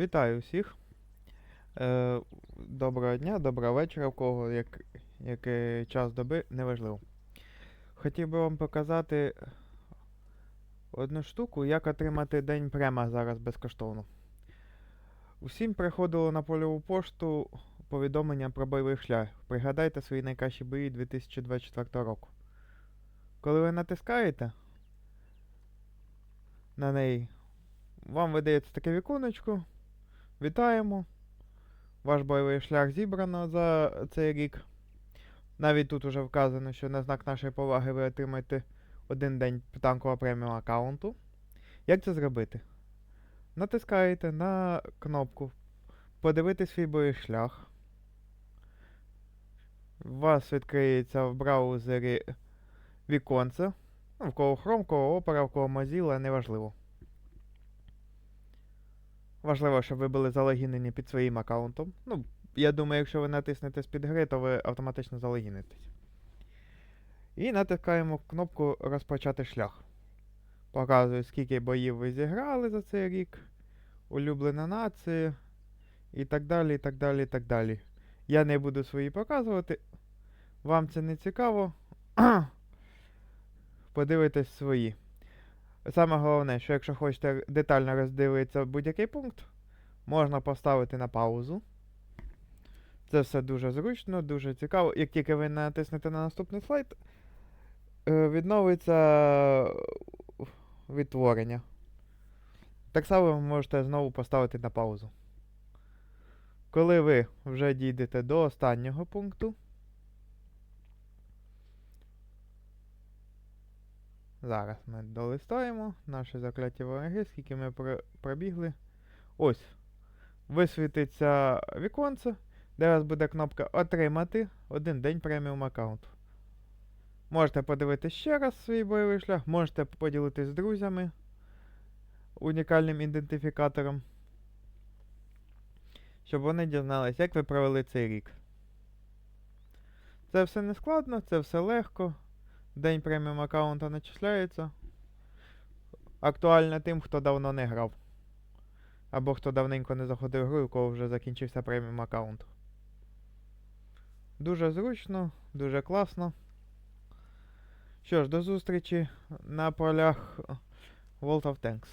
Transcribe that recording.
Вітаю всіх. Е, доброго дня, доброго вечора, в кого як, який час доби, неважливо. Хотів би вам показати одну штуку, як отримати день према зараз безкоштовно. Усім приходило на польову пошту повідомлення про бойовий шлях. Пригадайте свої найкращі бої 2024 року. Коли ви натискаєте на неї, вам видається таке віконечко. Вітаємо. Ваш бойовий шлях зібрано за цей рік. Навіть тут уже вказано, що на знак нашої поваги ви отримаєте один день танкового преміум аккаунту. Як це зробити? Натискаєте на кнопку Подивитись свій бойовий шлях. У вас відкриється в браузері віконце. Ну, в кого Chrome, в кого Opera, в кого Mozilla, неважливо. Важливо, щоб ви були залогінені під своїм аккаунтом. Ну, я думаю, якщо ви натиснете з-під гри, то ви автоматично залогінитесь. І натискаємо кнопку Розпочати шлях. Показує, скільки боїв ви зіграли за цей рік, улюблена нація, і так далі, і так далі, і так далі. Я не буду свої показувати. Вам це не цікаво. Подивитесь свої. Саме головне, що якщо хочете детально роздивитися будь-який пункт, можна поставити на паузу. Це все дуже зручно, дуже цікаво. Як тільки ви натиснете на наступний слайд, е, відновиться відтворення. Так само ви можете знову поставити на паузу. Коли ви вже дійдете до останнього пункту, Зараз ми долистаємо наші закляті вороги, скільки ми про- пробігли. Ось. Висвітиться віконце, де у вас буде кнопка Отримати один день преміум аккаунту. Можете подивитися ще раз свій бойовий шлях, можете поділитись з друзями унікальним ідентифікатором, щоб вони дізналися, як ви провели цей рік. Це все не складно, це все легко. День преміум аккаунта начисляється. Актуально тим, хто давно не грав. Або хто давненько не заходив в гру, у кого вже закінчився преміум аккаунт. Дуже зручно, дуже класно. Що ж, до зустрічі на полях World of Tanks.